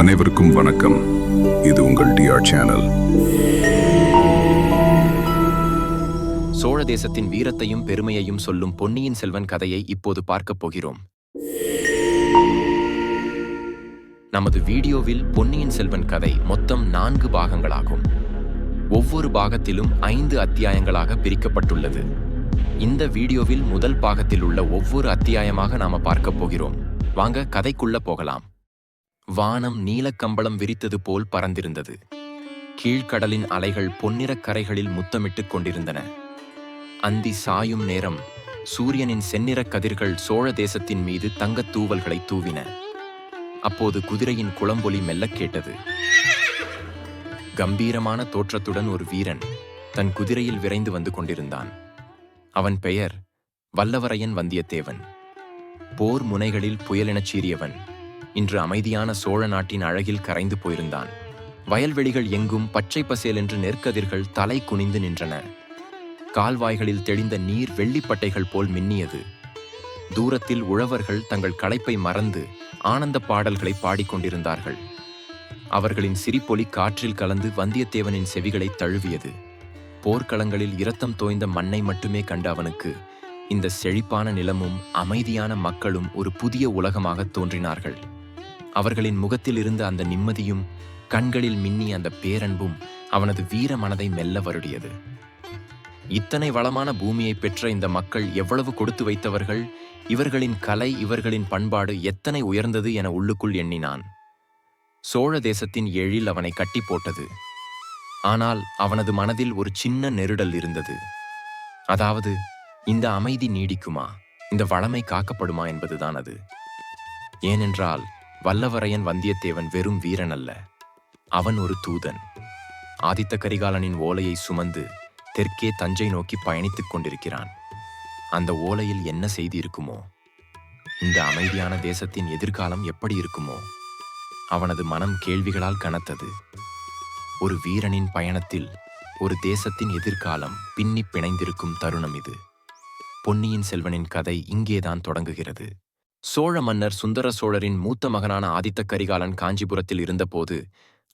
அனைவருக்கும் வணக்கம். இது உங்கள் டிஆர் சேனல். சோழ தேசத்தின் வீரத்தையும் பெருமையையும் சொல்லும் பொன்னியின் செல்வன் கதையை இப்போது பார்க்கப் போகிறோம். நமது வீடியோவில் பொன்னியின் செல்வன் கதை மொத்தம் நான்கு பாகங்களாகும். ஒவ்வொரு பாகத்திலும் ஐந்து அத்தியாயங்களாக பிரிக்கப்பட்டுள்ளது. இந்த வீடியோவில் முதல் பாகத்தில் உள்ள ஒவ்வொரு அத்தியாயமாக நாம பார்க்கப் போகிறோம். வாங்க கதைக்குள்ள போகலாம். வானம் நீலக்கம்பளம் விரித்தது போல் பறந்திருந்தது. கீழ்க்கடலின் அலைகள் பொன்னிறக் கரைகளில் முத்தமிட்டுக் கொண்டிருந்தன. அந்தி சாயும் நேரம் சூரியனின் செந்நிறக் கதிர்கள் சோழ தேசத்தின் மீது தங்கத் தூவல்களை தூவின. அப்போது குதிரையின் குளம்பொலி மெல்லக் கேட்டது. கம்பீரமான தோற்றத்துடன் ஒரு வீரன் தன் குதிரையில் விரைந்து வந்து கொண்டிருந்தான். அவன் பெயர் வல்லவரையன் வந்தியத்தேவன். போர் முனைகளில் புயலெனச் சீறியவன். இன்று அமைதியான சோழ நாட்டின் அழகில் கரைந்து போயிருந்தான். வயல்வெளிகள் எங்கும் பச்சை பசேல் என்று நெற்கதிர்கள் தலை குனிந்து நின்றன. கால்வாய்களில் தெளிந்த நீர் வெள்ளிப்பட்டைகள் போல் மின்னியது. தூரத்தில் உழவர்கள் தங்கள் களைப்பை மறந்து ஆனந்த பாடல்களை பாடிக்கொண்டிருந்தார்கள். அவர்களின் சிரிப்பொலி காற்றில் கலந்து வந்தியத்தேவனின் செவிகளை தழுவியது. போர்க்களங்களில் இரத்தம் தோய்ந்த மண்ணை மட்டுமே கண்ட அவனுக்கு இந்த செழிப்பான நிலமும் அமைதியான மக்களும் ஒரு புதிய உலகமாக தோன்றினார்கள். அவர்களின் முகத்தில் இருந்த அந்த நிம்மதியும் கண்களில் மின்னிய அந்த பேரன்பும் அவனது வீர மனதை மெல்ல வருடியது. இத்தனை வளமான பூமியை பெற்ற இந்த மக்கள் எவ்வளவு கொடுத்து வைத்தவர்கள் இவர்களின் கலை இவர்களின் பண்பாடு எத்தனை உயர்ந்தது என உள்ளுக்குள் எண்ணினான். சோழ தேசத்தின் எழில் அவனை கட்டி போட்டது. ஆனால் அவனது மனதில் ஒரு சின்ன நெருடல் இருந்தது. அதாவது இந்த அமைதி நீடிக்குமா? இந்த வளமை காக்கப்படுமா என்பதுதான் அது. ஏனென்றால் வல்லவரையன் வந்தியத்தேவன் வெறும் வீரன் அல்ல அவன் ஒரு தூதன். ஆதித்த கரிகாலனின் ஓலையை சுமந்து தெற்கே தஞ்சை நோக்கி பயணித்துக் கொண்டிருக்கிறான். அந்த ஓலையில் என்ன செய்தி இருக்குமோ? இந்த அமைதியான தேசத்தின் எதிர்காலம் எப்படி இருக்குமோ? அவனது மனம் கேள்விகளால் கனத்தது. ஒரு வீரனின் பயணத்தில் ஒரு தேசத்தின் எதிர்காலம் பின்னி பிணைந்திருக்கும் தருணம் இது. பொன்னியின் செல்வனின் கதை இங்கேதான் தொடங்குகிறது. சோழ மன்னர் சுந்தர சோழரின் மூத்த மகனான ஆதித்த கரிகாலன் காஞ்சிபுரத்தில் இருந்தபோது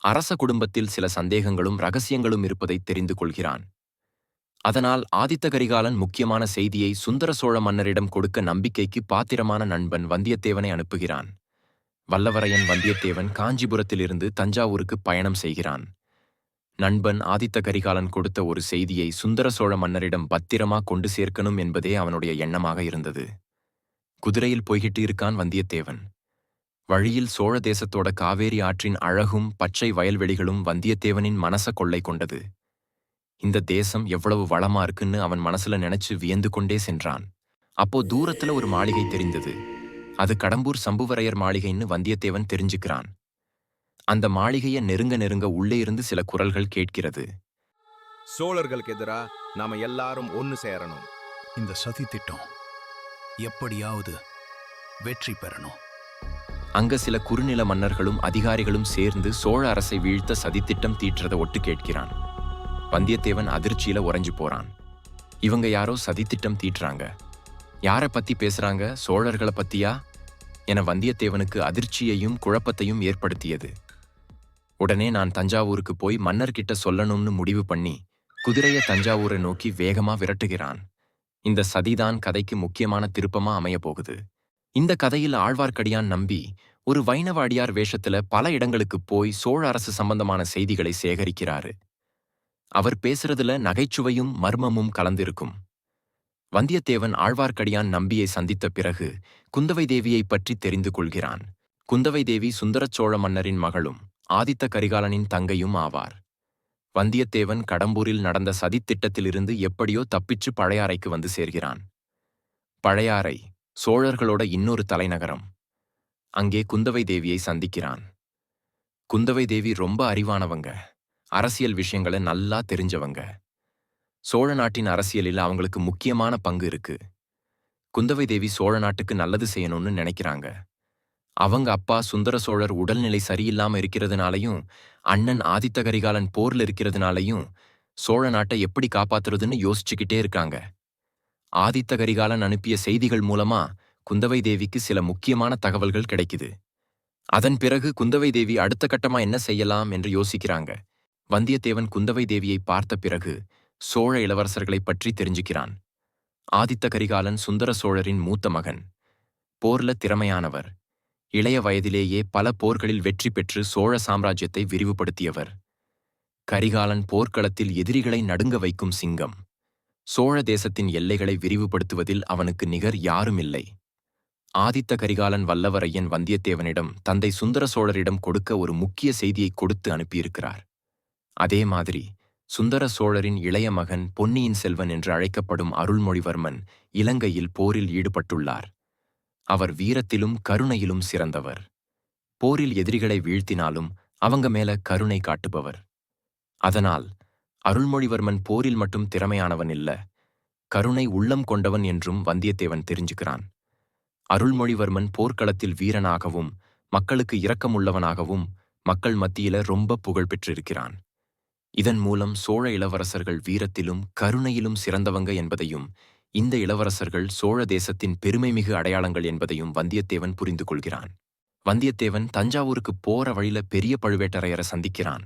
அரச குடும்பத்தில் சில சந்தேகங்களும் ரகசியங்களும் இருப்பதை தெரிந்து கொள்கிறான். அதனால் ஆதித்த கரிகாலன் முக்கியமான செய்தியை சுந்தர சோழ மன்னரிடம் கொடுக்க நம்பிக்கைக்கு பாத்திரமான நண்பன் வந்தியத்தேவனை அனுப்புகிறான். வல்லவரையன் வந்தியத்தேவன் காஞ்சிபுரத்திலிருந்து தஞ்சாவூருக்கு பயணம் செய்கிறான். நண்பன் ஆதித்த கரிகாலன் கொடுத்த ஒரு செய்தியை சுந்தர சோழ மன்னரிடம் பத்திரமா கொண்டு சேர்க்கணும் என்பதே அவனுடைய எண்ணமாக இருந்தது. குதிரையில் போய்கிட்டு இருக்கான் வந்தியத்தேவன். வழியில் சோழ தேசத்தோட காவேரி ஆற்றின் அழகும் பச்சை வயல்வெளிகளும் வந்தியத்தேவனின் மனச கொள்ளை கொண்டது. இந்த தேசம் எவ்வளவு வளமா இருக்குன்னு அவன் மனசுல நினைச்சு வியந்து கொண்டே சென்றான். அப்போ தூரத்துல ஒரு மாளிகை தெரிந்தது. அது கடம்பூர் சம்புவரையர் மாளிகைன்னு வந்தியத்தேவன் தெரிஞ்சுக்கிறான். அந்த மாளிகைய நெருங்க நெருங்க உள்ளே இருந்து சில குரல்கள் கேட்கிறது. சோழர்களுக்கு எதிரா நாம எல்லாரும் ஒன்னு சேரணும். இந்த சதி திட்டம் எப்படியாவது வெற்றி பெறணும். அங்க சில குறுநில மன்னர்களும் அதிகாரிகளும் சேர்ந்து சோழ அரசை வீழ்த்த சதித்திட்டம் தீற்றத ஒட்டு கேட்கிறான். வந்தியத்தேவன் அதிர்ச்சியில உறைஞ்சு போறான். இவங்க யாரோ சதித்திட்டம் தீட்டுறாங்க யார பத்தி பேசுறாங்க? சோழர்களை பத்தியா? என வந்தியத்தேவனுக்கு அதிர்ச்சியையும் குழப்பத்தையும் ஏற்படுத்தியது. உடனே நான் தஞ்சாவூருக்கு போய் மன்னர்கிட்ட சொல்லணும்னு முடிவு பண்ணி குதிரையை தஞ்சாவூரை நோக்கி வேகமா விரட்டுகிறான். இந்த சதிதான் கதைக்கு முக்கியமான திருப்பமா அமைய போகுது இந்த கதையில் ஆழ்வார்க்கடியான் நம்பி ஒரு வைணவ அடியார் வேஷத்துல பல இடங்களுக்கு போய் சோழ அரசு சம்பந்தமான செய்திகளை சேகரிக்கிறாரு. அவர் பேசுறதுல நகைச்சுவையும் மர்மமும் கலந்திருக்கும். வந்தியத்தேவன் ஆழ்வார்க்கடியான் நம்பியை சந்தித்த பிறகு குந்தவை தேவியைப் பற்றி தெரிந்து கொள்கிறான். குந்தவை தேவி சுந்தரச் சோழ மன்னரின் மகளும் ஆதித்த கரிகாலனின் தங்கையும் ஆவார். வந்தியத்தேவன் கடம்பூரில் நடந்த சதித்திட்டத்திலிருந்து எப்படியோ தப்பிச்சு பழையாறைக்கு வந்து சேர்கிறான். பழையாறை சோழர்களோட இன்னொரு தலைநகரம். அங்கே குந்தவை தேவியை சந்திக்கிறான். குந்தவை தேவி ரொம்ப அறிவானவங்க. அரசியல் விஷயங்களை நல்லா தெரிஞ்சவங்க. சோழ நாட்டின் அரசியலில் அவங்களுக்கு முக்கியமான பங்கு இருக்கு. குந்தவை தேவி சோழ நாட்டுக்கு நல்லது செய்யணும்னு நினைக்கிறாங்க. அவங்க அப்பா சுந்தர சோழர் உடல்நிலை சரியில்லாம இருக்கிறதுனாலையும் அண்ணன் ஆதித்த கரிகாலன் போர்ல இருக்கிறதுனாலையும் சோழ நாட்டை எப்படி காப்பாத்துறதுன்னு யோசிச்சுக்கிட்டே இருக்காங்க. ஆதித்த கரிகாலன் அனுப்பிய செய்திகள் மூலமா குந்தவை தேவிக்கு சில முக்கியமான தகவல்கள் கிடைக்குது. அதன் பிறகு குந்தவை தேவி அடுத்த கட்டமா என்ன செய்யலாம் என்று யோசிக்கிறாங்க. வந்தியத்தேவன் குந்தவை தேவியை பார்த்த பிறகு சோழ இளவரசர்களைப் பற்றி தெரிஞ்சுக்கிறான். ஆதித்த கரிகாலன் சுந்தர சோழரின் மூத்த மகன். போர்ல திறமையானவர். இளைய வயதிலேயே பல போர்களில் வெற்றி பெற்று சோழ சாம்ராஜ்யத்தை விரிவுபடுத்தியவர். கரிகாலன் போர்க்களத்தில் எதிரிகளை நடுங்க வைக்கும் சிங்கம். சோழ தேசத்தின் எல்லைகளை விரிவுபடுத்துவதில் அவனுக்கு நிகர் யாரும் இல்லை ஆதித்த கரிகாலன் வல்லவரையன் வந்தியத்தேவனிடம் தந்தை சுந்தர சோழரிடம் கொடுக்க ஒரு முக்கிய செய்தியை கொடுத்து அனுப்பியிருக்கிறார். அதே மாதிரி சுந்தர சோழரின் இளைய மகன் பொன்னியின் செல்வன் என்று அழைக்கப்படும் அருள்மொழிவர்மன் இலங்கையில் போரில் ஈடுபட்டுள்ளார். அவர் வீரத்திலும் கருணையிலும் சிறந்தவர். போரில் எதிரிகளை வீழ்த்தினாலும் அவங்க மேல கருணை காட்டுபவர். அதனால் அருள்மொழிவர்மன் போரில் மட்டும் திறமையானவன் இல்ல கருணை உள்ளம் கொண்டவன் என்றும் வந்தியத்தேவன் தெரிஞ்சுக்கிறான். அருள்மொழிவர்மன் போர்க்களத்தில் வீரனாகவும் மக்களுக்கு இரக்கமுள்ளவனாகவும் மக்கள் மத்தியில ரொம்ப புகழ் பெற்றிருக்கிறான். இதன் மூலம் சோழ இளவரசர்கள் வீரத்திலும் கருணையிலும் சிறந்தவங்க என்பதையும் இந்த இளவரசர்கள் சோழ தேசத்தின் பெருமைமிகு அடையாளங்கள் என்பதையும் வந்தியத்தேவன் புரிந்து கொள்கிறான். வந்தியத்தேவன் தஞ்சாவூருக்கு போற வழியில பெரிய பழுவேட்டரையரை சந்திக்கிறான்.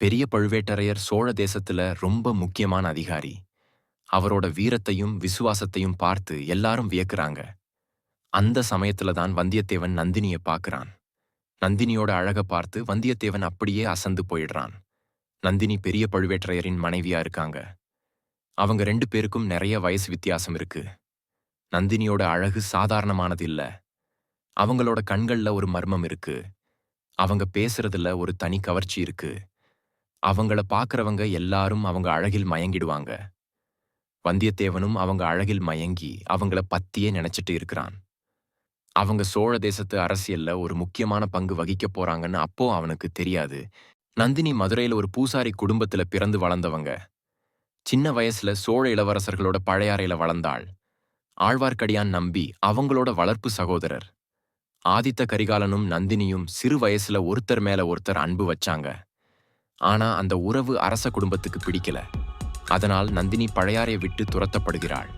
பெரிய பழுவேட்டரையர் சோழ தேசத்துல ரொம்ப முக்கியமான அதிகாரி. அவரோட வீரத்தையும் விசுவாசத்தையும் பார்த்து எல்லாரும் வியக்குறாங்க. அந்த சமயத்துல தான் வந்தியத்தேவன் நந்தினிய பார்க்கறான் நந்தினியோட அழக பார்த்து வந்தியத்தேவன் அப்படியே அசந்து போயிடுறான். நந்தினி பெரிய பழுவேட்டரையரின் மனைவியா இருக்காங்க. அவங்க ரெண்டு பேருக்கும் நிறைய வயசு வித்தியாசம் இருக்கு. நந்தினியோட அழகு சாதாரணமானது இல்ல. அவங்களோட கண்கள்ல ஒரு மர்மம் இருக்கு. அவங்க பேசுறதுல ஒரு தனி கவர்ச்சி இருக்கு. அவங்கள பார்க்கறவங்க எல்லாரும் அவங்க அழகில் மயங்கிடுவாங்க. வந்தியத்தேவனும் அவங்க அழகில் மயங்கி அவங்கள பத்தியே நினைச்சிட்டு இருக்கிறான். அவங்க சோழ தேசத்து அரசியல்ல ஒரு முக்கியமான பங்கு வகிக்க போறாங்கன்னு அப்போ அவனுக்கு தெரியாது. நந்தினி மதுரையில ஒரு பூசாரி குடும்பத்துல பிறந்து வளர்ந்தவங்க. சின்ன வயசுல சோழ இளவரசர்களோட பழையாறையில வளர்ந்தாள். ஆழ்வார்க்கடியான் நம்பி அவங்களோட வளர்ப்பு சகோதரர். ஆதித்த கரிகாலனும் நந்தினியும் சிறு வயசுல ஒருத்தர் மேல ஒருத்தர் அன்பு வச்சாங்க. ஆனா அந்த உறவு அரச குடும்பத்துக்கு பிடிக்கல. அதனால் நந்தினி பழையாறை விட்டு துரத்தப்படுகிறாள்.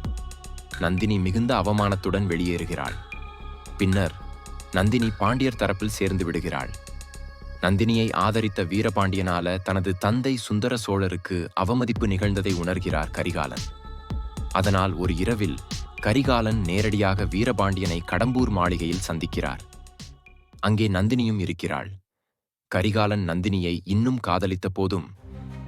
நந்தினி மிகுந்த அவமானத்துடன் வெளியேறுகிறாள். பின்னர் நந்தினி பாண்டியர் தரப்பில் சேர்ந்து விடுகிறாள். நந்தினியை ஆதரித்த வீரபாண்டியனால தனது தந்தை சுந்தர சோழருக்கு அவமதிப்பு நிகழ்ந்ததை உணர்கிறார் கரிகாலன். அதனால் ஒரு இரவில் கரிகாலன் நேரடியாக வீரபாண்டியனை கடம்பூர் மாளிகையில் சந்திக்கிறார். அங்கே நந்தினியும் இருக்கிறாள். கரிகாலன் நந்தினியை இன்னும் காதலித்த போதும்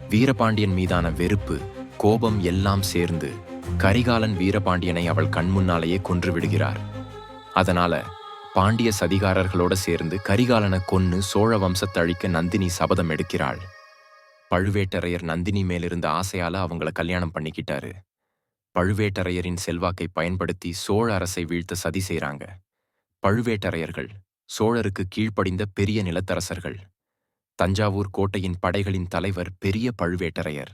வீரபாண்டியன் மீதான வெறுப்பு கோபம் எல்லாம் சேர்ந்து கரிகாலன் வீரபாண்டியனை அவள் கண்முன்னாலேயே கொன்று விடுகிறார். அதனால பாண்டிய சதிகாரர்களோட சேர்ந்து கரிகாலனை கொன்னு சோழ வம்சத்தை அழிக்க நந்தினி சபதம் எடுக்கிறாள். பழுவேட்டரையர் நந்தினி மேலிருந்த ஆசையால அவங்கள கல்யாணம் பண்ணிக்கிட்டாரு. பழுவேட்டரையரின் செல்வாக்கை பயன்படுத்தி சோழ அரசை வீழ்த்த சதி செய்றாங்க. பழுவேட்டரையர்கள் சோழருக்கு கீழ்ப்படிந்த பெரிய நிலத்தரசர்கள். தஞ்சாவூர் கோட்டையின் படைகளின் தலைவர் பெரிய பழுவேட்டரையர்.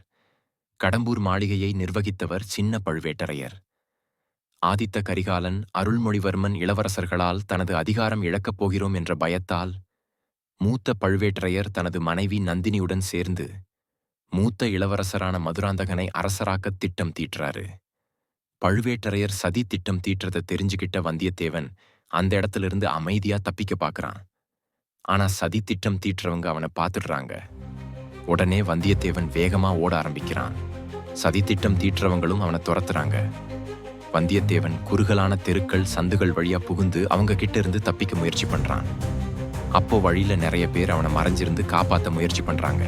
கடம்பூர் மாளிகையை நிர்வகித்தவர் சின்ன பழுவேட்டரையர். ஆதித்த கரிகாலன் அருள்மொழிவர்மன் இளவரசர்களால் தனது அதிகாரம் இழக்கப் போகிறோம் என்ற பயத்தால் மூத்த பழுவேட்டரையர் தனது மனைவி நந்தினியுடன் சேர்ந்து மூத்த இளவரசரான மதுராந்தகனை அரசராக்கத் திட்டம் தீட்டுறாரு பழுவேட்டரையர் சதி திட்டம் தீட்டுறதை தெரிஞ்சுக்கிட்ட வந்தியத்தேவன் அந்த இடத்துலிருந்து அமைதியா தப்பிக்க பார்க்கறான். ஆனா சதி திட்டம் தீட்டுறவங்க அவனை பார்த்துடுறாங்க. உடனே வந்தியத்தேவன் வேகமா ஓட ஆரம்பிக்கிறான். சதி திட்டம் தீட்டுறவங்களும் அவனை துரத்துறாங்க. வந்தியத்தேவன் குறுகலான தெருக்கள் சந்துகள் வழியா புகுந்து அவங்க கிட்ட இருந்து தப்பிக்க முயற்சி பண்றான். அப்போ வழியில நிறைய பேர் அவனை மறைஞ்சிருந்து காப்பாற்ற முயற்சி பண்றாங்க.